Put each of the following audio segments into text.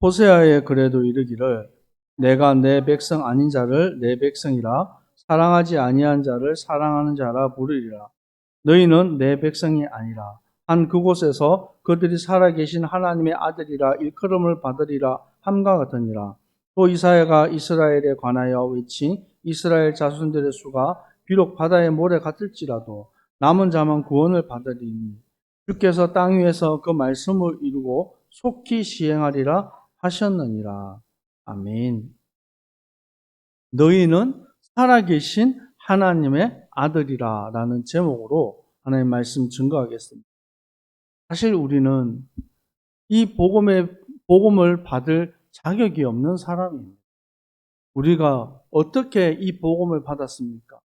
호세아의 그래도 이르기를 내가 내 백성 아닌 자를 내 백성이라 사랑하지 아니한 자를 사랑하는 자라 부르리라. 너희는 내 백성이 아니라 한 그곳에서 그들이 살아계신 하나님의 아들이라 일컬음을 받으리라 함과 같으니라. 또 이사야가 이스라엘에 관하여 외친 이스라엘 자손들의 수가 비록 바다의 모래 같을지라도 남은 자만 구원을 받으리니 주께서 땅 위에서 그 말씀을 이루고 속히 시행하리라 하셨느니라. 아멘. 너희는 살아계신 하나님의 아들이라 라는 제목으로 하나님 말씀 증거하겠습니다. 사실 우리는 이 복음의, 복음을 받을 자격이 없는 사람입니다. 우리가 어떻게 이 복음을 받았습니까?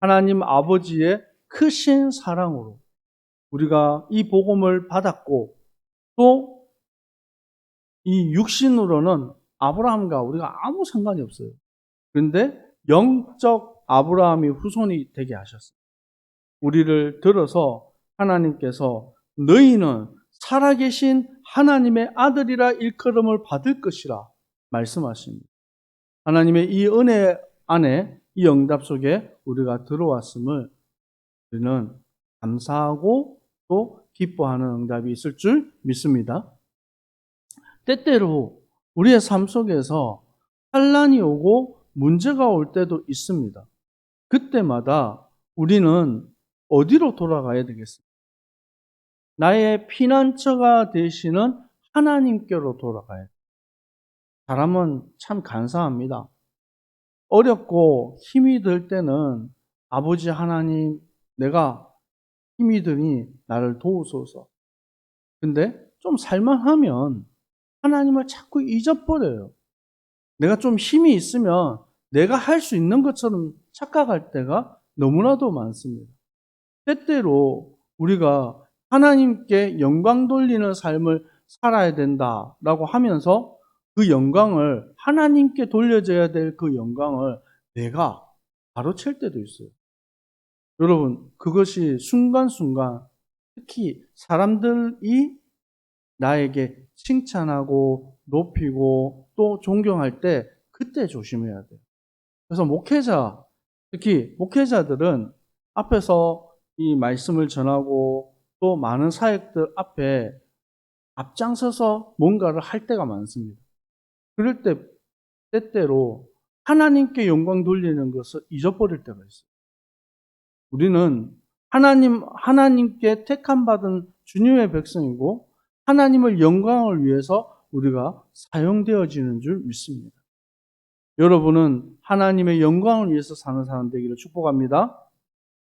하나님 아버지의 크신 사랑으로 우리가 이 복음을 받았고 또 이 육신으로는 아브라함과 우리가 아무 상관이 없어요. 그런데 영적 아브라함이 후손이 되게 하셨어요. 우리를 들어서 하나님께서 너희는 살아계신 하나님의 아들이라 일컬음을 받을 것이라 말씀하십니다. 하나님의 이 은혜 안에 이 응답 속에 우리가 들어왔음을 우리는 감사하고 또 기뻐하는 응답이 있을 줄 믿습니다. 때때로 우리의 삶 속에서 환란이 오고 문제가 올 때도 있습니다. 그때마다 우리는 어디로 돌아가야 되겠습니까? 나의 피난처가 되시는 하나님께로 돌아가야 돼요. 사람은 참 간사합니다. 어렵고 힘이 들 때는 아버지 하나님, 내가 힘이 드니 나를 도우소서. 근데 좀 살만하면 하나님을 자꾸 잊어버려요. 내가 좀 힘이 있으면 내가 할 수 있는 것처럼 착각할 때가 너무나도 많습니다. 때때로 우리가 하나님께 영광 돌리는 삶을 살아야 된다라고 하면서 그 영광을 하나님께 돌려줘야 될 그 영광을 내가 바로 챌 때도 있어요. 여러분, 그것이 순간순간 특히 사람들이 나에게 칭찬하고 높이고 또 존경할 때 그때 조심해야 돼요. 그래서 목회자, 특히 목회자들은 앞에서 이 말씀을 전하고 또 많은 사역들 앞에 앞장서서 뭔가를 할 때가 많습니다. 그럴 때, 때때로 하나님께 영광 돌리는 것을 잊어버릴 때가 있어요. 우리는 하나님, 하나님께 택함 받은 주님의 백성이고 하나님을 영광을 위해서 우리가 사용되어지는 줄 믿습니다. 여러분은 하나님의 영광을 위해서 사는 사람 되기를 축복합니다.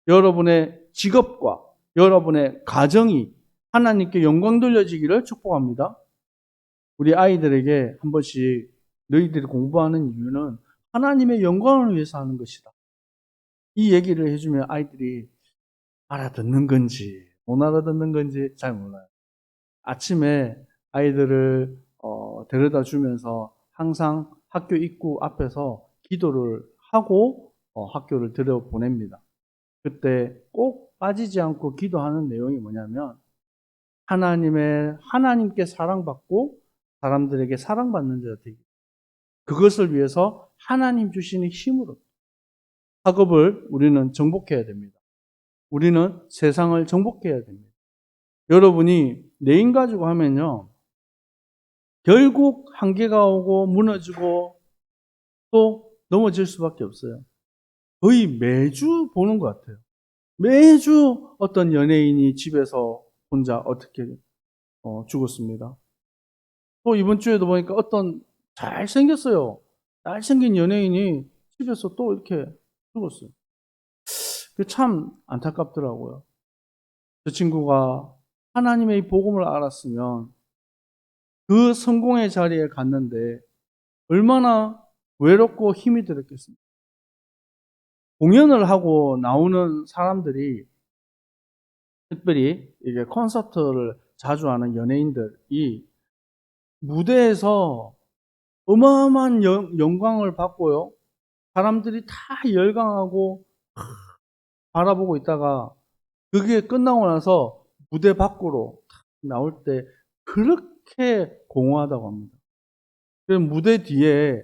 여러분의 직업과 여러분의 가정이 하나님께 영광 돌려지기를 축복합니다. 우리 아이들에게 한 번씩 너희들이 공부하는 이유는 하나님의 영광을 위해서 하는 것이다. 이 얘기를 해주면 아이들이 알아듣는 건지 못 알아듣는 건지 잘 몰라요. 아침에 아이들을 어, 데려다 주면서 항상 학교 입구 앞에서 기도를 하고 어, 학교를 들여 보냅니다. 그때 꼭 빠지지 않고 기도하는 내용이 뭐냐면 하나님의 하나님께 사랑받고 사람들에게 사랑받는 자가 되기. 그것을 위해서 하나님 주시는 힘으로 학업을 우리는 정복해야 됩니다. 우리는 세상을 정복해야 됩니다. 여러분이 내인 가지고 하면요. 결국 한계가 오고 무너지고 또 넘어질 수밖에 없어요. 거의 매주 보는 것 같아요. 매주 어떤 연예인이 집에서 혼자 어떻게 어, 죽었습니다. 또 이번 주에도 보니까 어떤 잘생겼어요. 잘생긴 연예인이 집에서 또 이렇게 죽었어요. 참 안타깝더라고요. 저 친구가 하나님의 복음을 알았으면 그 성공의 자리에 갔는데 얼마나 외롭고 힘이 들었겠습니까? 공연을 하고 나오는 사람들이 특별히 이게 콘서트를 자주 하는 연예인들이 무대에서 어마어마한 영광을 받고요. 사람들이 다 열광하고 바라보고 있다가 그게 끝나고 나서 무대 밖으로 나올 때 그렇게 공허하다고 합니다. 그 무대 뒤에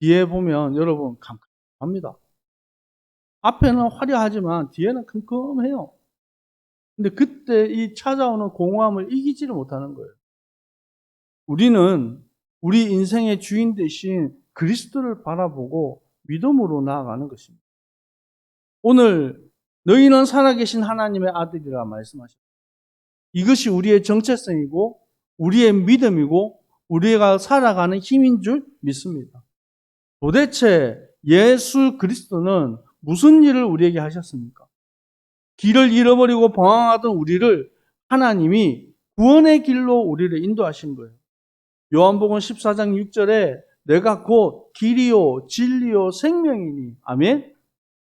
뒤에 보면 여러분 캄캄합니다. 앞에는 화려하지만 뒤에는 컴컴해요. 근데 그때 이 찾아오는 공허함을 이기지를 못하는 거예요. 우리는 우리 인생의 주인 대신 그리스도를 바라보고 믿음으로 나아가는 것입니다. 오늘 너희는 살아계신 하나님의 아들이라 말씀하셨습니다. 이것이 우리의 정체성이고 우리의 믿음이고 우리가 살아가는 힘인 줄 믿습니다. 도대체 예수 그리스도는 무슨 일을 우리에게 하셨습니까? 길을 잃어버리고 방황하던 우리를 하나님이 구원의 길로 우리를 인도하신 거예요. 요한복음 14장 6절에 내가 곧 길이요 진리요 생명이니 아멘.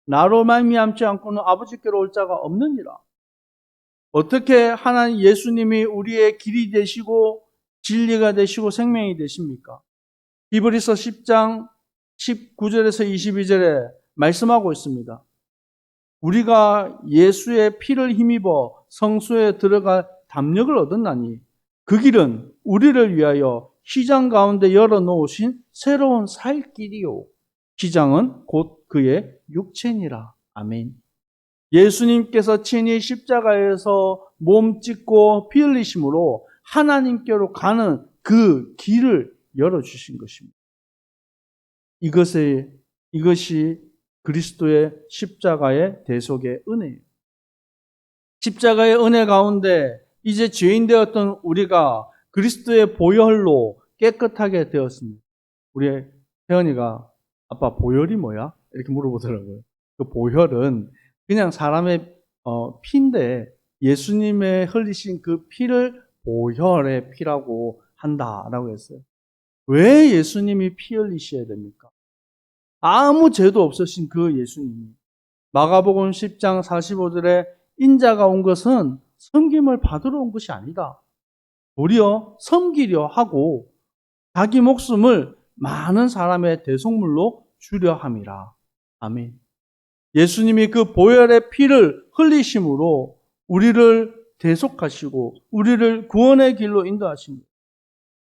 나로 말미암지 않고는 아버지께로 올 자가 없느니라. 어떻게 하나님 예수님이 우리의 길이 되시고 진리가 되시고 생명이 되십니까? 히브리서 10장 19절에서 22절에 말씀하고 있습니다. 우리가 예수의 피를 힘입어 성소에 들어갈 담력을 얻었나니 그 길은 우리를 위하여 시장 가운데 열어놓으신 새로운 살 길이요. 시장은 곧 그의 육체니라. 아멘. 예수님께서 친히 십자가에서 몸 찢고 피 흘리심으로 하나님께로 가는 그 길을 열어주신 것입니다. 이것이, 이것이 그리스도의 십자가의 대속의 은혜예요. 십자가의 은혜 가운데 이제 죄인 되었던 우리가 그리스도의 보혈로 깨끗하게 되었습니다. 우리 혜연이가 아빠 보혈이 뭐야? 이렇게 물어보더라고요. 그 보혈은 그냥 사람의 어, 피인데 예수님의 흘리신 그 피를 보혈의 피라고 한다라고 했어요. 왜 예수님이 피 흘리셔야 됩니까? 아무 죄도 없으신 그 예수님이 마가복음 10장 45절에 인자가 온 것은 섬김을 받으러 온 것이 아니다. 도리어 섬기려 하고 자기 목숨을 많은 사람의 대속물로 주려 함이라. 아멘. 예수님이 그 보혈의 피를 흘리심으로 우리를 대속하시고 우리를 구원의 길로 인도하십니다.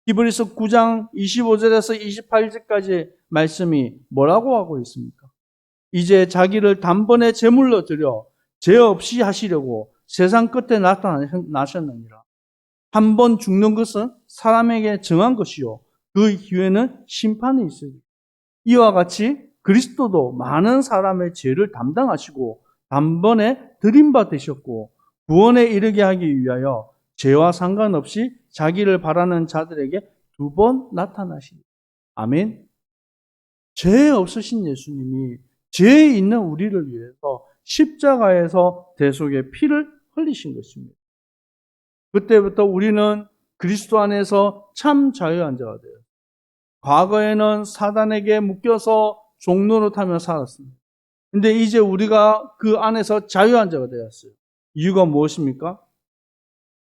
히브리서 9장 25절에서 28절까지 말씀이 뭐라고 하고 있습니까? 이제 자기를 단번에 제물로 드려 죄 없이 하시려고 세상 끝에 나타나셨느니라. 한 번 죽는 것은 사람에게 정한 것이요. 그 이후에는 심판이 있으리. 이와 같이 그리스도도 많은 사람의 죄를 담당하시고 단번에 드림바 되셨고 구원에 이르게 하기 위하여 죄와 상관없이 자기를 바라는 자들에게 두 번 나타나시니. 아멘. 죄 없으신 예수님이 죄 있는 우리를 위해서 십자가에서 대속의 피를 흘리신 것입니다. 그때부터 우리는 그리스도 안에서 참 자유한 자가 돼요. 과거에는 사단에게 묶여서 종로로 타며 살았습니다. 근데 이제 우리가 그 안에서 자유한 자가 되었어요. 이유가 무엇입니까?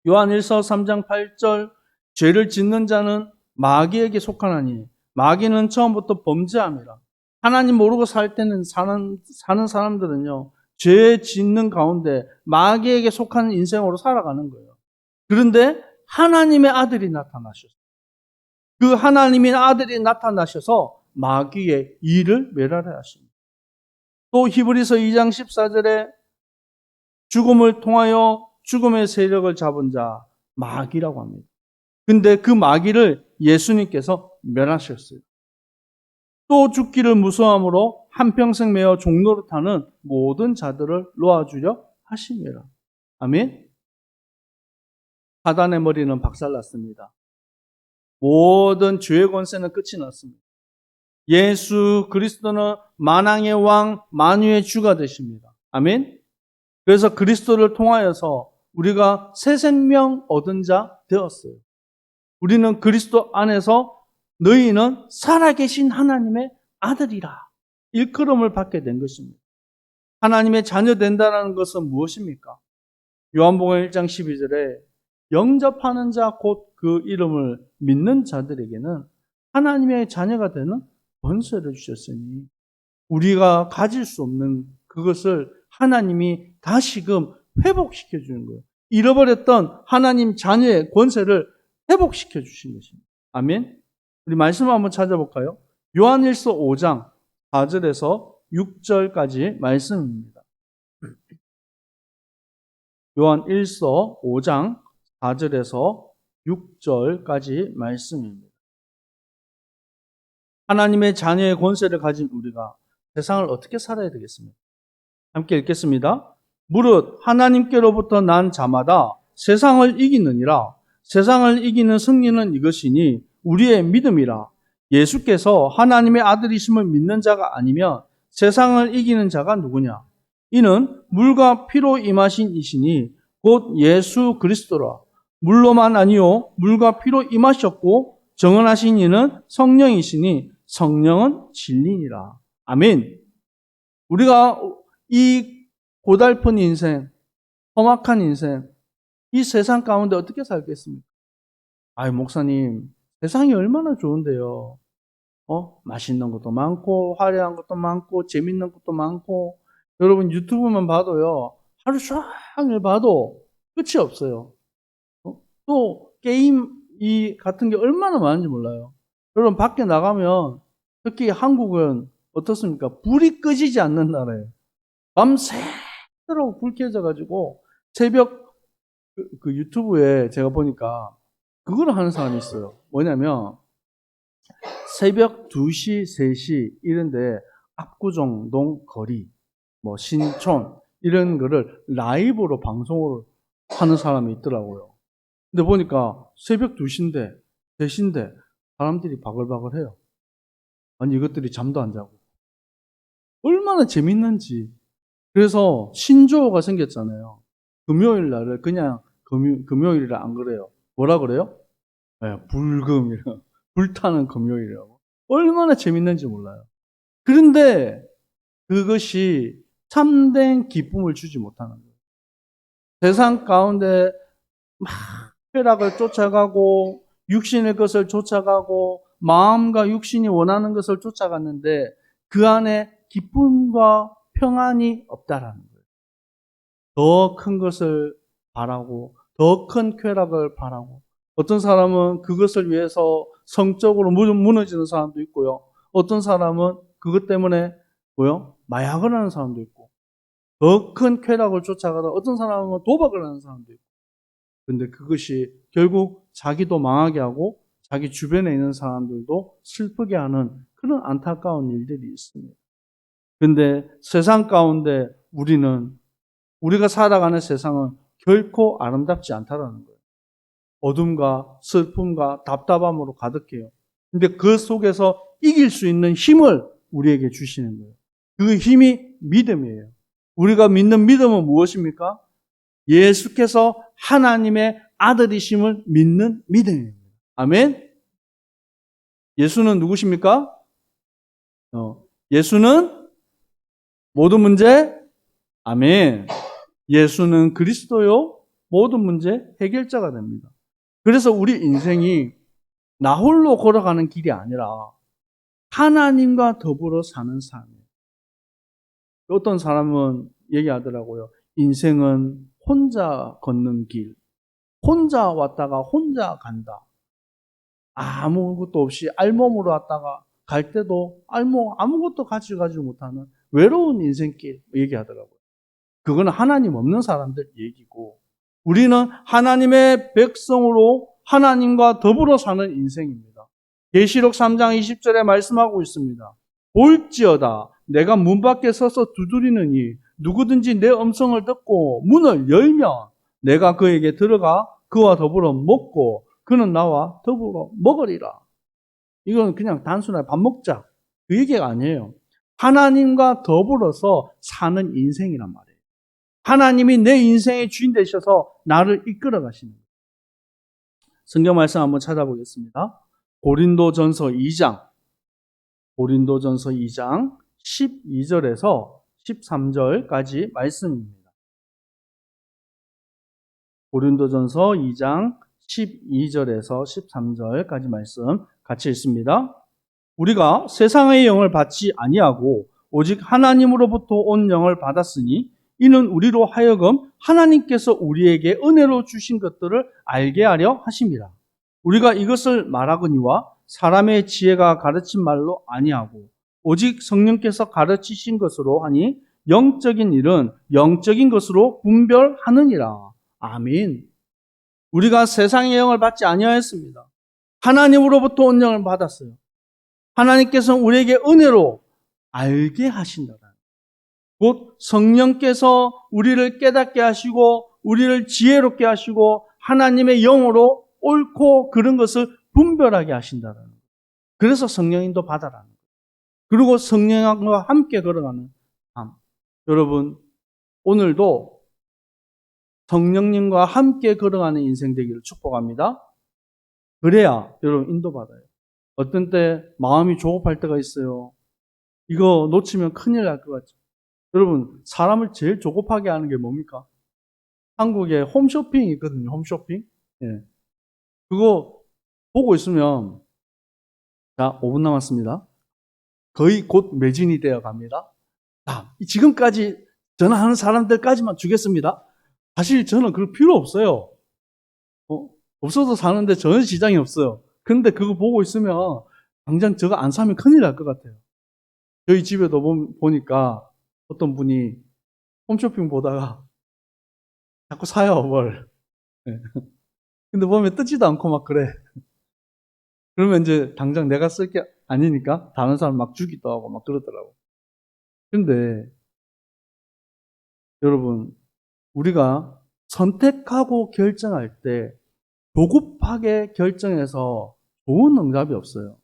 요한 1서 3장 8절 죄를 짓는 자는 마귀에게 속하나니 마귀는 처음부터 범죄함이라. 하나님 모르고 살 때는 사는, 사는 사람들은요, 죄 짓는 가운데 마귀에게 속하는 인생으로 살아가는 거예요. 그런데 하나님의 아들이 나타나셨어요. 그 하나님의 아들이 나타나셔서 마귀의 일을 멸하려 하십니다. 또 히브리서 2장 14절에 죽음을 통하여 죽음의 세력을 잡은 자 마귀라고 합니다. 근데 그 마귀를 예수님께서 멸하셨어요. 또 죽기를 무서함으로 한평생 매어 종로를 타는 모든 자들을 놓아주려 하심이라. 아멘. 사단의 머리는 박살났습니다. 모든 죄의 권세는 끝이 났습니다. 예수 그리스도는 만왕의 왕, 만유의 주가 되십니다. 아멘. 그래서 그리스도를 통하여서 우리가 새 생명 얻은 자 되었어요. 우리는 그리스도 안에서 너희는 살아계신 하나님의 아들이라 일컬음을 받게 된 것입니다. 하나님의 자녀 된다는 것은 무엇입니까? 요한복음 1장 12절에 영접하는 자 곧 그 이름을 믿는 자들에게는 하나님의 자녀가 되는 권세를 주셨으니 우리가 가질 수 없는 그것을 하나님이 다시금 회복시켜 주는 거예요. 잃어버렸던 하나님 자녀의 권세를 회복시켜 주신 것입니다. 아멘. 우리 말씀을 한번 찾아볼까요? 요한일서 5장 4절에서 6절까지 말씀입니다. 요한일서 5장 4절에서 6절까지 말씀입니다. 하나님의 자녀의 권세를 가진 우리가 세상을 어떻게 살아야 되겠습니까? 함께 읽겠습니다. 무릇 하나님께로부터 난 자마다 세상을 이기느니라. 세상을 이기는 승리는 이것이니 우리의 믿음이라. 예수께서 하나님의 아들이심을 믿는 자가 아니면 세상을 이기는 자가 누구냐? 이는 물과 피로 임하신 이시니 곧 예수 그리스도라. 물로만 아니요 물과 피로 임하셨고 정언하신 이는 성령이시니 성령은 진리니라. 아멘. 우리가 이 고달픈 인생, 험악한 인생, 이 세상 가운데 어떻게 살겠습니까? 아이, 목사님, 세상이 얼마나 좋은데요. 어? 맛있는 것도 많고, 화려한 것도 많고, 재밌는 것도 많고, 여러분 유튜브만 봐도요, 하루 종일 봐도 끝이 없어요. 어? 또, 게임, 이 같은 게 얼마나 많은지 몰라요. 여러분, 밖에 나가면, 특히 한국은 어떻습니까? 불이 꺼지지 않는 나라예요. 밤새도록 불 켜져가지고, 새벽, 그, 그 유튜브에 제가 보니까, 그걸 하는 사람이 있어요. 뭐냐면, 새벽 2시, 3시, 이런데 압구정동 거리, 뭐 신촌, 이런 거를 라이브로 방송을 하는 사람이 있더라고요. 근데 보니까 새벽 2시인데, 3시인데, 사람들이 바글바글 해요. 아니, 이것들이 잠도 안 자고. 얼마나 재밌는지. 그래서 신조어가 생겼잖아요. 금요일 날을 그냥 금요, 금요일이라 안 그래요. 뭐라 그래요? 네, 불금이라. 불타는 금요일이라고. 얼마나 재밌는지 몰라요. 그런데 그것이 참된 기쁨을 주지 못하는 거예요. 세상 가운데 막 쾌락을 쫓아가고 육신의 것을 쫓아가고 마음과 육신이 원하는 것을 쫓아갔는데 그 안에 기쁨과 평안이 없다라는 거예요. 더 큰 것을 바라고 더 큰 쾌락을 바라고 어떤 사람은 그것을 위해서 성적으로 무너지는 사람도 있고요. 어떤 사람은 그것 때문에 뭐요? 마약을 하는 사람도 있고 더 큰 쾌락을 쫓아가다 어떤 사람은 도박을 하는 사람도 있고 근데 그것이 결국 자기도 망하게 하고 자기 주변에 있는 사람들도 슬프게 하는 그런 안타까운 일들이 있습니다. 근데 세상 가운데 우리는 우리가 살아가는 세상은 결코 아름답지 않다라는 거예요. 어둠과 슬픔과 답답함으로 가득해요. 근데 그 속에서 이길 수 있는 힘을 우리에게 주시는 거예요. 그 힘이 믿음이에요. 우리가 믿는 믿음은 무엇입니까? 예수께서 하나님의 아들이심을 믿는 믿음입니다. 아멘? 예수는 누구십니까? 어, 예수는 모든 문제? 아멘. 예수는 그리스도요. 모든 문제 해결자가 됩니다. 그래서 우리 인생이 나 홀로 걸어가는 길이 아니라 하나님과 더불어 사는 삶이에요. 어떤 사람은 얘기하더라고요. 인생은 혼자 걷는 길. 혼자 왔다가 혼자 간다. 아무것도 없이 알몸으로 왔다가 갈 때도 알몸 아무것도 가지고 가지 못하는 외로운 인생길 얘기하더라고요. 그거는 하나님 없는 사람들 얘기고 우리는 하나님의 백성으로 하나님과 더불어 사는 인생입니다. 계시록 3장 20절에 말씀하고 있습니다. 볼지어다 내가 문 밖에 서서 두드리느니 누구든지 내 음성을 듣고 문을 열면 내가 그에게 들어가 그와 더불어 먹고 그는 나와 더불어 먹으리라. 이건 그냥 단순하게 밥 먹자. 그 얘기가 아니에요. 하나님과 더불어서 사는 인생이란 말이에요. 하나님이 내 인생의 주인 되셔서 나를 이끌어 가시는 거예요. 성경 말씀 한번 찾아보겠습니다. 고린도전서 2장. 고린도전서 2장 12절에서 13절까지 말씀입니다. 고린도전서 2장 12절에서 13절까지 말씀 같이 읽습니다. 우리가 세상의 영을 받지 아니하고 오직 하나님으로부터 온 영을 받았으니 이는 우리로 하여금 하나님께서 우리에게 은혜로 주신 것들을 알게 하려 하심이라. 우리가 이것을 말하거니와 사람의 지혜가 가르친 말로 아니하고 오직 성령께서 가르치신 것으로 하니 영적인 일은 영적인 것으로 분별하느니라. 아멘. 우리가 세상의 영을 받지 아니하였습니다. 하나님으로부터 온 영을 받았어요. 하나님께서 우리에게 은혜로 알게 하신다. 곧 성령께서 우리를 깨닫게 하시고 우리를 지혜롭게 하시고 하나님의 영으로 옳고 그런 것을 분별하게 하신다는 거예요. 그래서 성령인도 받아라는 거예요. 그리고 성령과 함께 걸어가는 삶. 여러분 오늘도 성령님과 함께 걸어가는 인생 되기를 축복합니다. 그래야 여러분 인도받아요. 어떤 때 마음이 조급할 때가 있어요. 이거 놓치면 큰일 날 것 같죠. 여러분, 사람을 제일 조급하게 하는 게 뭡니까? 한국에 홈쇼핑이 있거든요, 홈쇼핑. 예. 그거 보고 있으면, 자, 5분 남았습니다. 거의 곧 매진이 되어 갑니다. 자, 지금까지 전화하는 사람들까지만 주겠습니다. 사실 저는 그럴 필요 없어요. 어? 없어도 사는데 전혀 지장이 없어요. 근데 그거 보고 있으면 당장 저거 안 사면 큰일 날 것 같아요. 저희 집에도 보- 보니까 어떤 분이 홈쇼핑 보다가 자꾸 사요, 뭘. 예. 근데 보면 뜯지도 않고 막 그래. 그러면 이제 당장 내가 쓸 게 아니니까 다른 사람 막 주기도 하고 막 그러더라고. 근데 여러분, 우리가 선택하고 결정할 때 조급하게 결정해서 좋은 응답이 없어요.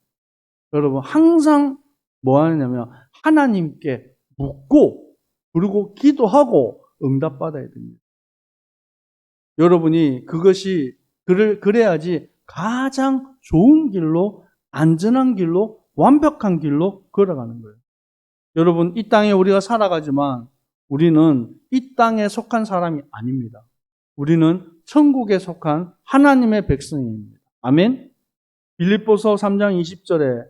여러분, 항상 뭐 하느냐면 하나님께 묻고 그리고 기도하고 응답받아야 됩니다. 여러분이 그것이 그를 그래야지 가장 좋은 길로 안전한 길로 완벽한 길로 걸어가는 거예요. 여러분 이 땅에 우리가 살아가지만 우리는 이 땅에 속한 사람이 아닙니다. 우리는 천국에 속한 하나님의 백성입니다. 아멘. 빌립보서 3장 20절에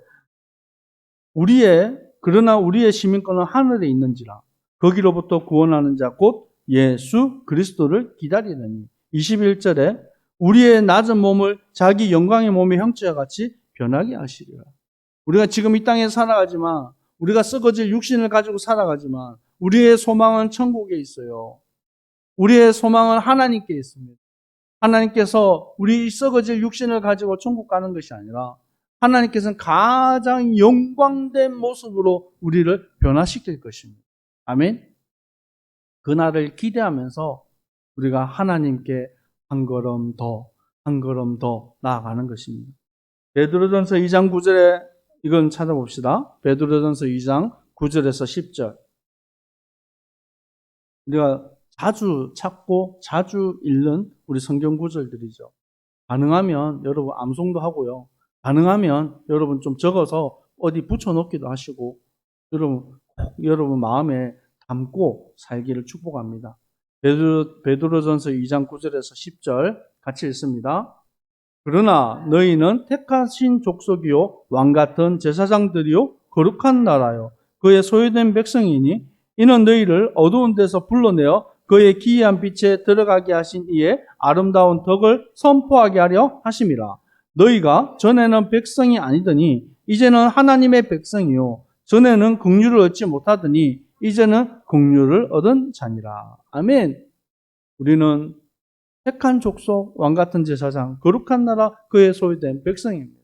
우리의 그러나 우리의 시민권은 하늘에 있는지라 거기로부터 구원하는 자 곧 예수 그리스도를 기다리느니 21절에 우리의 낮은 몸을 자기 영광의 몸의 형체와 같이 변하게 하시리라. 우리가 지금 이 땅에 살아가지만 우리가 썩어질 육신을 가지고 살아가지만 우리의 소망은 천국에 있어요. 우리의 소망은 하나님께 있습니다. 하나님께서 우리 썩어질 육신을 가지고 천국 가는 것이 아니라 하나님께서는 가장 영광된 모습으로 우리를 변화시킬 것입니다. 아멘. 그날을 기대하면서 우리가 하나님께 한 걸음 더, 한 걸음 더 나아가는 것입니다. 베드로전서 2장 9절에 이건 찾아봅시다. 베드로전서 2장 9절에서 10절. 우리가 자주 찾고 자주 읽는 우리 성경 구절들이죠. 가능하면 여러분 암송도 하고요. 가능하면 여러분 좀 적어서 어디 붙여놓기도 하시고 여러분 꼭 여러분 마음에 담고 살기를 축복합니다. 베드로, 베드로전서 2장 9절에서 10절 같이 읽습니다. 그러나 너희는 택하신 족속이요 왕 같은 제사장들이요 거룩한 나라요 그의 소유된 백성이니 이는 너희를 어두운 데서 불러내어 그의 기이한 빛에 들어가게 하신 이의 아름다운 덕을 선포하게 하려 하심이라. 너희가 전에는 백성이 아니더니 이제는 하나님의 백성이요 전에는 긍휼을 얻지 못하더니 이제는 긍휼을 얻은 자니라. 아멘. 우리는 택한 족속, 왕 같은 제사장, 거룩한 나라, 그의 소유된 백성입니다.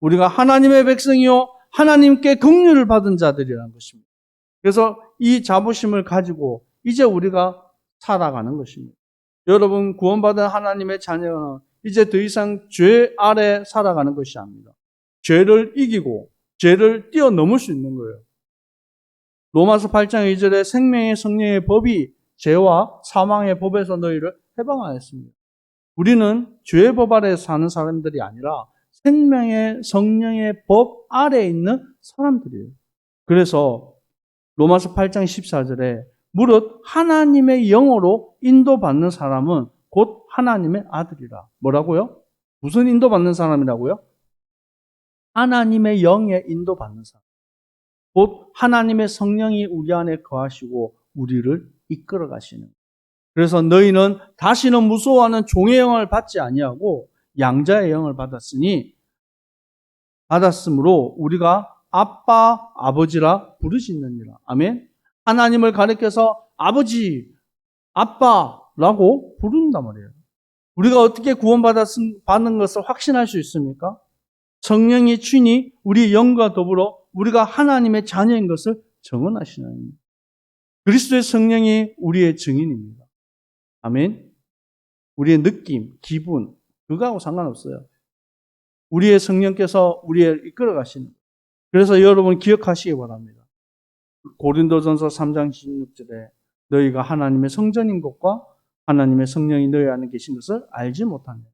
우리가 하나님의 백성이요 하나님께 긍휼을 받은 자들이라는 것입니다. 그래서 이 자부심을 가지고 이제 우리가 살아가는 것입니다. 여러분 구원받은 하나님의 자녀는 이제 더 이상 죄 아래 살아가는 것이 아닙니다. 죄를 이기고 죄를 뛰어넘을 수 있는 거예요. 로마서 8장 2절에 생명의 성령의 법이 죄와 사망의 법에서 너희를 해방하였습니다. 우리는 죄의 법 아래 사는 사람들이 아니라 생명의 성령의 법 아래에 있는 사람들이에요. 그래서 로마서 8장 14절에 무릇 하나님의 영으로 인도받는 사람은 곧 하나님의 아들이라. 뭐라고요? 무슨 인도받는 사람이라고요? 하나님의 영에 인도받는 사람. 곧 하나님의 성령이 우리 안에 거하시고 우리를 이끌어 가시는. 그래서 너희는 다시는 무서워하는 종의 영을 받지 아니하고 양자의 영을 받았으니 받았으므로 우리가 아빠, 아버지라 부르시느니라. 아멘. 하나님을 가리켜서 아버지, 아빠라고 부른단 말이에요. 우리가 어떻게 구원받았은, 받는 것을 확신할 수 있습니까? 성령이 친히 우리 영과 더불어 우리가 하나님의 자녀인 것을 겁니다. 그리스도의 성령이 우리의 증인입니다. 아멘. 우리의 느낌, 기분, 그거하고 상관없어요. 우리의 성령께서 우리를 이끌어 가시는. 그래서 여러분 기억하시기 바랍니다. 고린도전서 3장 16절에 너희가 하나님의 성전인 것과 하나님의 성령이 너희 안에 계신 것을 알지 못한다.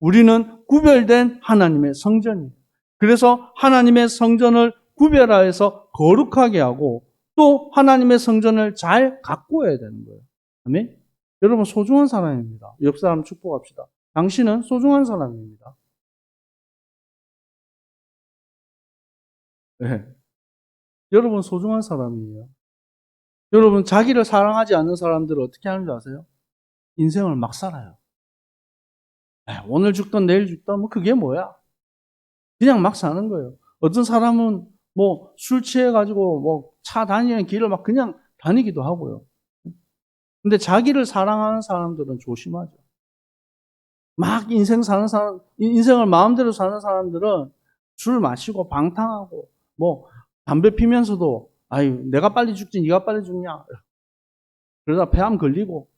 우리는 구별된 하나님의 성전이에요. 그래서 하나님의 성전을 구별하여서 거룩하게 하고 또 하나님의 성전을 잘 가꾸어야 되는 거예요. 아멘? 여러분 소중한 사람입니다. 옆 사람 축복합시다. 당신은 소중한 사람입니다. 네. 여러분 소중한 사람이에요. 여러분 자기를 사랑하지 않는 사람들은 어떻게 하는지 아세요? 인생을 막 살아요. 에이, 오늘 죽던 내일 죽던 뭐 그게 뭐야? 그냥 막 사는 거예요. 어떤 사람은 뭐 술 취해 가지고 뭐 차 다니는 길을 막 그냥 다니기도 하고요. 근데 자기를 사랑하는 사람들은 조심하죠. 막 인생 사는 사람, 인생을 마음대로 사는 사람들은 술 마시고 방탕하고 뭐 담배 피면서도 아유 내가 빨리 죽지 네가 빨리 죽냐 그러다 폐암 걸리고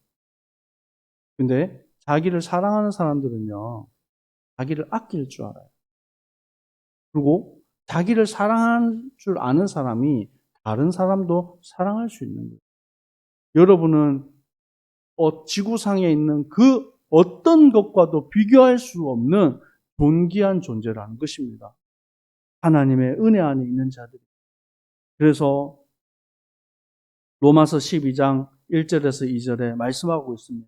근데 자기를 사랑하는 사람들은요 자기를 아낄 줄 알아요. 그리고 자기를 사랑할 줄 아는 사람이 다른 사람도 사랑할 수 있는 거예요. 여러분은 어, 지구상에 있는 그 어떤 것과도 비교할 수 없는 존귀한 존재라는 것입니다. 하나님의 은혜 안에 있는 자들. 그래서 로마서 12장 1절에서 2절에 말씀하고 있습니다.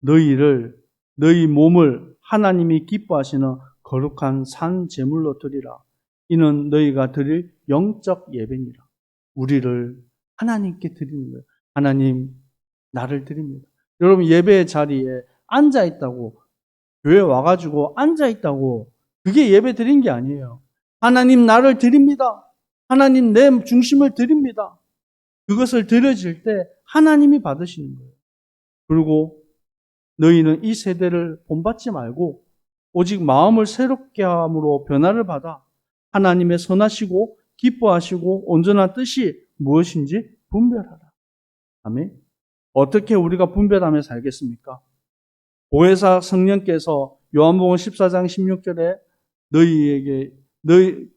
너희를 너희 몸을 하나님이 기뻐하시는 거룩한 산 제물로 드리라. 이는 너희가 드릴 영적 예배니라. 우리를 하나님께 드리는 거예요. 하나님 나를 드립니다. 여러분 예배의 자리에 앉아 있다고 교회 와가지고 앉아 있다고 그게 예배 드린 게 아니에요. 하나님 나를 드립니다. 하나님 내 중심을 드립니다. 그것을 드려질 때 하나님이 받으시는 거예요. 그리고 너희는 이 세대를 본받지 말고 오직 마음을 새롭게 함으로 변화를 받아 하나님의 선하시고 기뻐하시고 온전한 뜻이 무엇인지 분별하라. 아멘. 어떻게 우리가 분별하며 살겠습니까? 보혜사 성령께서 요한복음 14장 16절에 너희에게 너희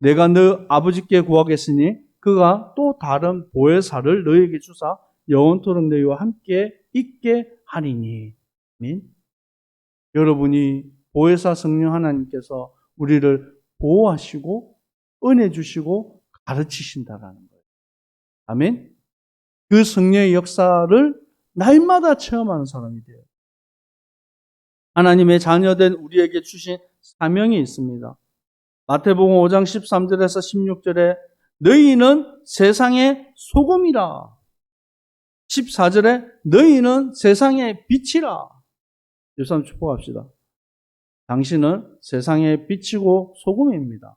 내가 너 아버지께 구하겠으니 그가 또 다른 보혜사를 너희에게 주사 영원토록 너희와 함께 있게 하리니. 아멘. 여러분이 보혜사 성령 하나님께서 우리를 보호하시고 은혜 주시고 가르치신다라는 거예요. 아멘. 그 성령의 역사를 날마다 체험하는 사람이 돼요. 하나님의 자녀된 우리에게 주신 사명이 있습니다. 마태복음 5장 13절에서 16절에 너희는 세상의 소금이라. 14절에 너희는 세상의 빛이라. 유산 축복합시다. 당신은 세상의 빛이고 소금입니다.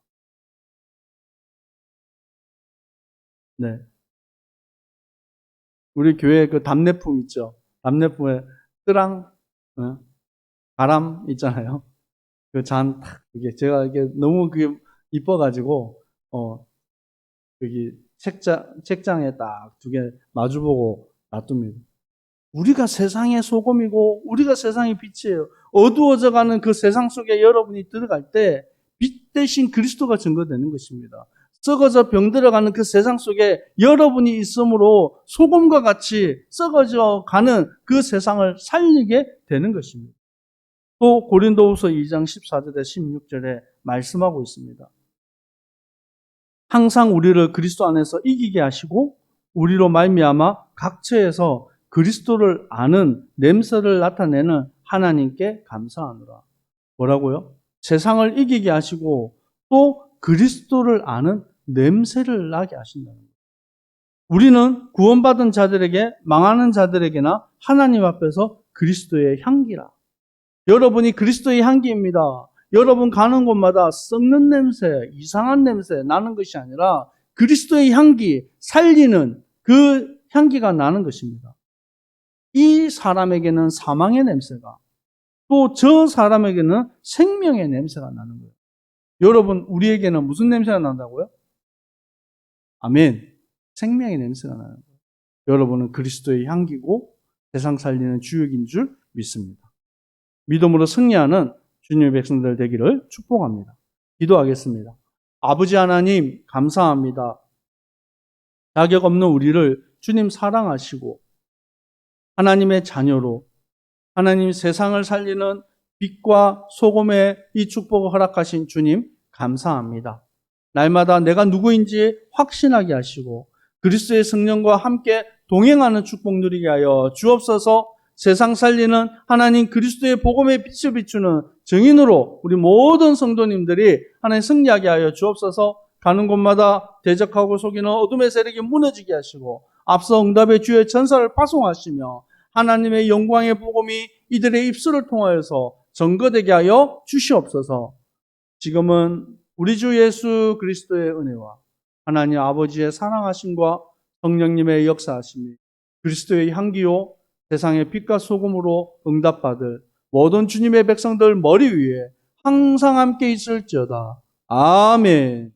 네. 우리 교회 그 답례품 있죠. 답례품에 뜨랑, 어? 바람 있잖아요. 그 잔 탁, 이게 제가 이게 너무 그게 이뻐가지고, 어, 여기 책장, 책장에 딱 두 개 마주보고 놔둡니다. 우리가 세상의 소금이고, 우리가 세상의 빛이에요. 어두워져가는 그 세상 속에 여러분이 들어갈 때, 빛 대신 그리스도가 증거되는 것입니다. 썩어져 병들어가는 그 세상 속에 여러분이 있으므로 소금과 같이 썩어져 가는 그 세상을 살리게 되는 것입니다. 또 고린도후서 2장 14절에 16절에 말씀하고 있습니다. 항상 우리를 그리스도 안에서 이기게 하시고 우리로 말미암아 각처에서 그리스도를 아는 냄새를 나타내는 하나님께 감사하노라. 뭐라고요? 세상을 이기게 하시고 또 그리스도를 아는 냄새를 나게 하신다는 거예요. 우리는 구원받은 자들에게 망하는 자들에게나 하나님 앞에서 그리스도의 향기라. 여러분이 그리스도의 향기입니다. 여러분 가는 곳마다 썩는 냄새, 이상한 냄새 나는 것이 아니라 그리스도의 향기, 살리는 그 향기가 나는 것입니다. 이 사람에게는 사망의 냄새가, 또 저 사람에게는 생명의 냄새가 나는 거예요. 여러분, 우리에게는 무슨 냄새가 난다고요? 아멘. 생명의 냄새가 나는 거예요. 여러분은 그리스도의 향기고 세상 살리는 주역인 줄 믿습니다. 믿음으로 승리하는 주님의 백성들 되기를 축복합니다. 기도하겠습니다. 아버지 하나님, 감사합니다. 자격 없는 우리를 주님 사랑하시고, 하나님의 자녀로, 하나님 세상을 살리는 빛과 소금의 이 축복을 허락하신 주님, 감사합니다. 날마다 내가 누구인지 확신하게 하시고, 그리스도의 성령과 함께 동행하는 축복 누리게 하여 주옵소서 세상 살리는 하나님 그리스도의 복음의 빛을 비추는 증인으로 우리 모든 성도님들이 하나님 승리하게 하여 주옵소서. 가는 곳마다 대적하고 속이는 어둠의 세력이 무너지게 하시고 앞서 응답의 주의 전사를 파송하시며 하나님의 영광의 복음이 이들의 입술을 통하여서 증거되게 하여 주시옵소서. 지금은 우리 주 예수 그리스도의 은혜와 하나님 아버지의 사랑하심과 성령님의 역사하심이 그리스도의 향기요 세상의 빛과 소금으로 응답받을 모든 주님의 백성들 머리 위에 항상 함께 있을지어다. 아멘.